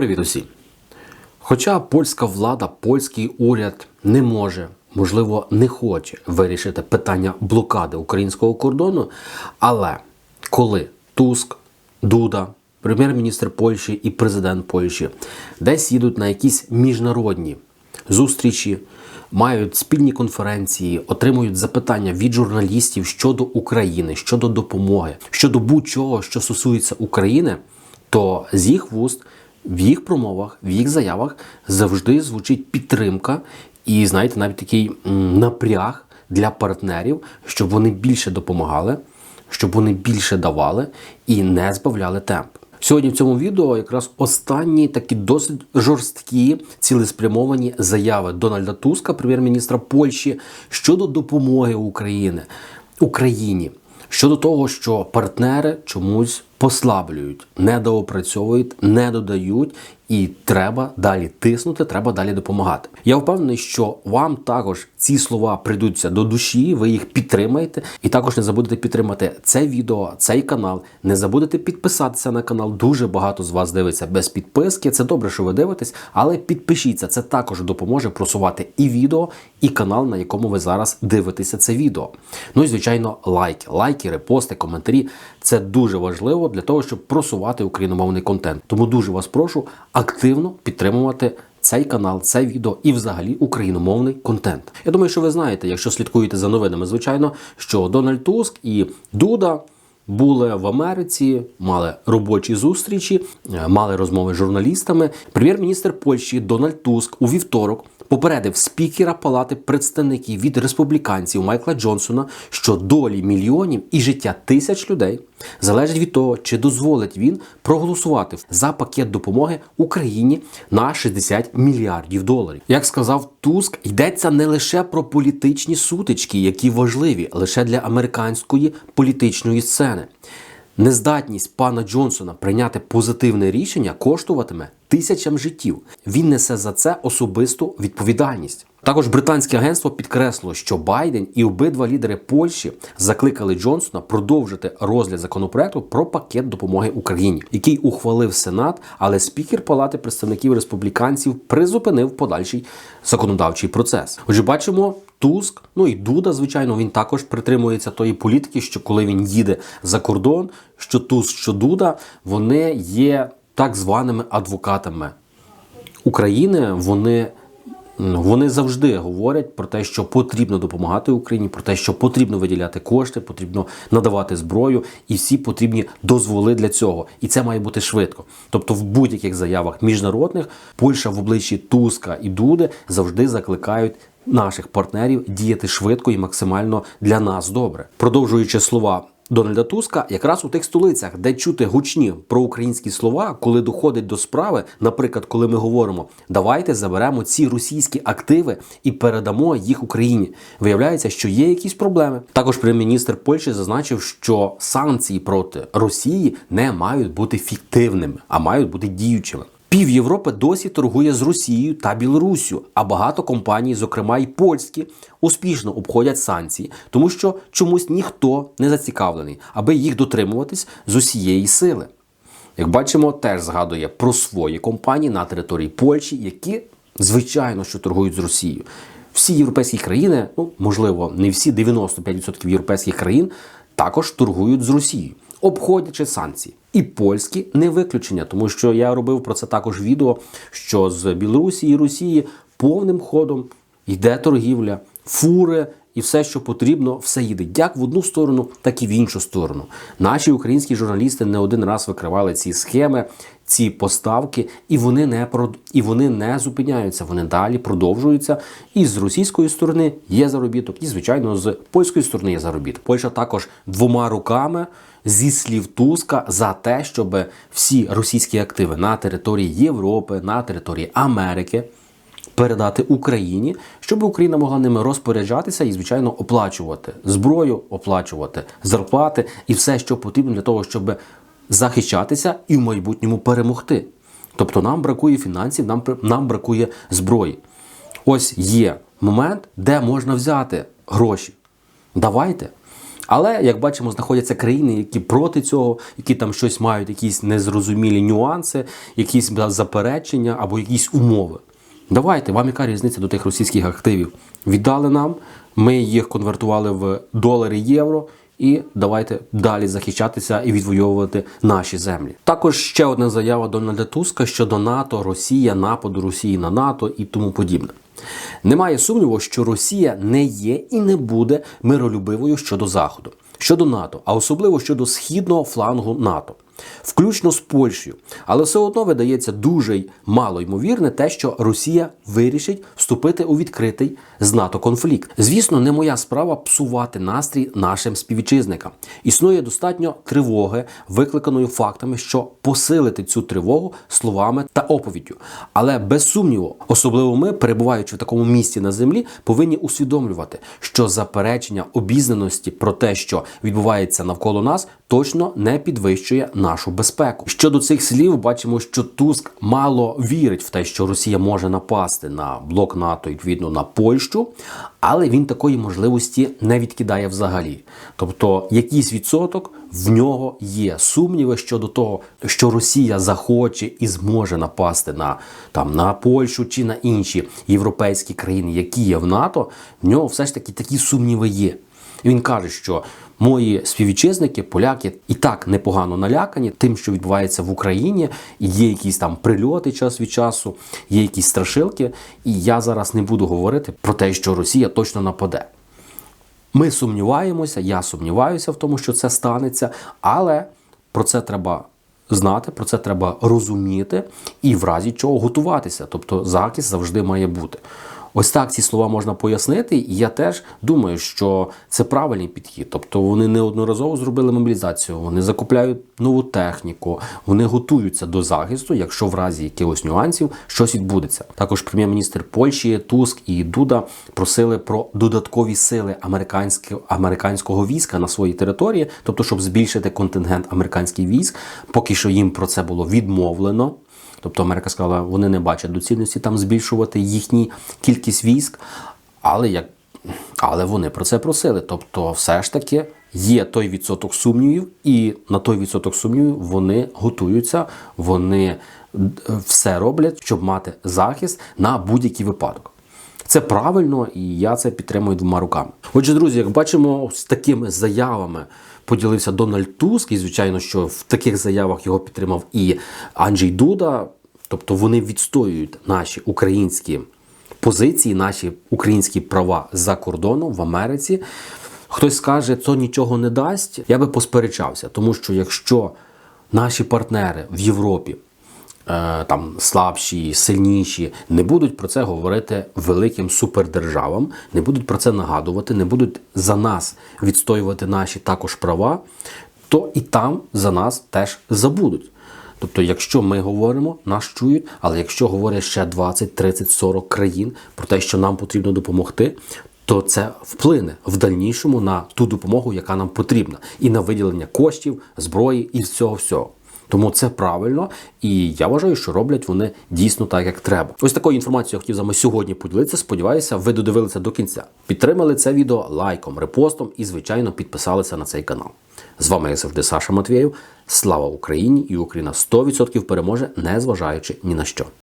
Привіт усім! Хоча польська влада, польський уряд не може, можливо, не хоче вирішити питання блокади українського кордону, але коли Туск, Дуда, прем'єр-міністр Польщі і президент Польщі десь їдуть на якісь міжнародні зустрічі, мають спільні конференції, отримують запитання від журналістів щодо України, щодо допомоги, щодо будь-чого, що стосується України, то з їх вуст в їх промовах, в їх заявах завжди звучить підтримка і, знаєте, навіть такий напряг для партнерів, щоб вони більше допомагали, щоб вони більше давали і не збавляли темп. Сьогодні в цьому відео якраз останні такі досить жорсткі цілеспрямовані заяви Дональда Туска, прем'єр-міністра Польщі, щодо допомоги України Україні. Щодо того, що партнери чомусь послаблюють, недоопрацьовують, не додають, і треба далі тиснути, треба далі допомагати. Я впевнений, що вам також ці слова прийдуться до душі, ви їх підтримаєте, і також не забудете підтримати це відео, цей канал. Не забудете підписатися на канал. Дуже багато з вас дивиться без підписки. Це добре, що ви дивитесь, але підпишіться. Це також допоможе просувати і відео, і канал, на якому ви зараз дивитеся це відео. Ну і звичайно, лайки, лайки, репости, коментарі. Це дуже важливо для того, щоб просувати україномовний контент. Тому дуже вас прошу активно підтримувати цей канал, це відео і взагалі україномовний контент. Я думаю, що ви знаєте, якщо слідкуєте за новинами, звичайно, що Дональд Туск і Дуда. Були в Америці, мали робочі зустрічі, е, мали розмови з журналістами. Прем'єр-міністр Польщі Дональд Туск у вівторок попередив спікера Палати представників від республіканців Майкла Джонсона, що долі мільйонів і життя тисяч людей залежить від того, чи дозволить він проголосувати за пакет допомоги Україні на 60 мільярдів доларів. Як сказав Туск, йдеться не лише про політичні сутички, які важливі лише для американської політичної сцени. Нездатність пана Джонсона прийняти позитивне рішення коштуватиме тисячам життів. Він несе за це особисту відповідальність. Також британське агентство підкреслило, що Байден і обидва лідери Польщі закликали Джонсона продовжити розгляд законопроекту про пакет допомоги Україні, який ухвалив Сенат, але спікер Палати представників республіканців призупинив подальший законодавчий процес. Отже, бачимо. Туск, ну і Дуда, звичайно, він також притримується тої політики, що коли він їде за кордон, що Туск, що Дуда, вони є так званими адвокатами України. Вони Вони завжди говорять про те, що потрібно допомагати Україні, про те, що потрібно виділяти кошти, потрібно надавати зброю, і всі потрібні дозволи для цього. І це має бути швидко. Тобто, в будь-яких заявах міжнародних Польща в обличчі Туска і Дуди завжди закликають. Наших партнерів діяти швидко і максимально для нас добре, продовжуючи слова Дональда Туска якраз у тих столицях, де чути гучні проукраїнські слова, коли доходить до справи, наприклад, коли ми говоримо, давайте заберемо ці російські активи і передамо їх Україні. Виявляється, що є якісь проблеми. Також прем'єр-міністр Польщі зазначив, що санкції проти Росії не мають бути фіктивними, а мають бути діючими. Пів Європи досі торгує з Росією та Білоруссю, а багато компаній, зокрема й польські, успішно обходять санкції, тому що чомусь ніхто не зацікавлений, аби їх дотримуватись з усієї сили. Як бачимо, теж згадує про свої компанії на території Польщі, які звичайно що торгують з Росією. Всі європейські країни, ну можливо, не всі 95% європейських країн також торгують з Росією обходячи санкції. І польські не виключення, тому що я робив про це також відео, що з Білорусі і Росії повним ходом йде торгівля, фури. І все, що потрібно, все їде як в одну сторону, так і в іншу сторону. Наші українські журналісти не один раз викривали ці схеми, ці поставки, і вони не прод... і вони не зупиняються. Вони далі продовжуються. І з російської сторони є заробіток, і звичайно, з польської сторони є заробіток. Польща також двома руками зі слів Туска за те, щоб всі російські активи на території Європи, на території Америки. Передати Україні, щоб Україна могла ними розпоряджатися і, звичайно, оплачувати зброю, оплачувати зарплати і все, що потрібно для того, щоб захищатися і в майбутньому перемогти. Тобто нам бракує фінансів, нам нам бракує зброї. Ось є момент, де можна взяти гроші. Давайте. Але як бачимо, знаходяться країни, які проти цього, які там щось мають, якісь незрозумілі нюанси, якісь заперечення або якісь умови. Давайте, вам яка різниця до тих російських активів? Віддали нам, ми їх конвертували в долари, євро. І давайте далі захищатися і відвоювати наші землі. Також ще одна заява Дональда Туска щодо НАТО, Росія, нападу Росії на НАТО і тому подібне. Немає сумніву, що Росія не є і не буде миролюбивою щодо Заходу, щодо НАТО, а особливо щодо східного флангу НАТО, включно з Польщею. Але все одно видається дуже мало ймовірне те, що Росія вирішить вступити у відкритий з НАТО конфлікт. Звісно, не моя справа псувати настрій нашим співвітчизникам. Існує достатньо тривоги, викликаної фактами, що посилити цю тривогу словами та оповіддю. Але без сумніву, особливо ми, перебуваючи в такому місці на землі, повинні усвідомлювати, що заперечення обізнаності про те, що відбувається навколо нас, точно не підвищує нашу безпеку. Щодо цих слів, бачимо, що Туск мало вірить в те, що Росія може напасти на блок НАТО, відповідно на Польщу, але він такої можливості не відкидає взагалі. Тобто, якийсь відсоток в нього є сумніви щодо того, що Росія захоче і зможе напасти на там на Польщу чи на інші європейські країни, які є в НАТО. В нього все ж таки такі сумніви є. І Він каже, що мої співвітчизники, поляки, і так непогано налякані тим, що відбувається в Україні, є якісь там прильоти час від часу, є якісь страшилки. І я зараз не буду говорити про те, що Росія точно нападе. Ми сумніваємося, я сумніваюся в тому, що це станеться, але про це треба знати, про це треба розуміти і в разі чого готуватися. Тобто захист завжди має бути. Ось так ці слова можна пояснити, і я теж думаю, що це правильний підхід. Тобто вони неодноразово зробили мобілізацію, вони закупляють нову техніку, вони готуються до захисту, якщо в разі якихось нюансів щось відбудеться. Також прем'єр-міністр Польщі Туск і Дуда просили про додаткові сили американського війська на своїй території, тобто, щоб збільшити контингент американських військ, поки що їм про це було відмовлено. Тобто Америка сказала, вони не бачать доцільності там збільшувати їхню кількість військ, але як але вони про це просили. Тобто, все ж таки є той відсоток сумнівів, і на той відсоток сумнівів вони готуються, вони все роблять, щоб мати захист на будь-який випадок. Це правильно, і я це підтримую двома руками. Отже, друзі, як бачимо, з такими заявами поділився Дональд Туск, і звичайно, що в таких заявах його підтримав і Анджей Дуда. Тобто вони відстоюють наші українські позиції, наші українські права за кордоном в Америці. Хтось скаже, це нічого не дасть. Я би посперечався, тому що якщо наші партнери в Європі там слабші, сильніші, не будуть про це говорити великим супердержавам, не будуть про це нагадувати, не будуть за нас відстоювати наші також права, то і там за нас теж забудуть. Тобто, якщо ми говоримо, нас чують, але якщо говорять ще 20, 30, 40 країн про те, що нам потрібно допомогти, то це вплине в дальнішому на ту допомогу, яка нам потрібна, і на виділення коштів, зброї і всього всього. Тому це правильно, і я вважаю, що роблять вони дійсно так, як треба. Ось такою інформацією я хотів з вами сьогодні поділитися. Сподіваюся, ви додивилися до кінця. Підтримали це відео лайком, репостом і, звичайно, підписалися на цей канал. З вами як завжди Саша Матвєєв. Слава Україні! І Україна 100% переможе, не зважаючи ні на що.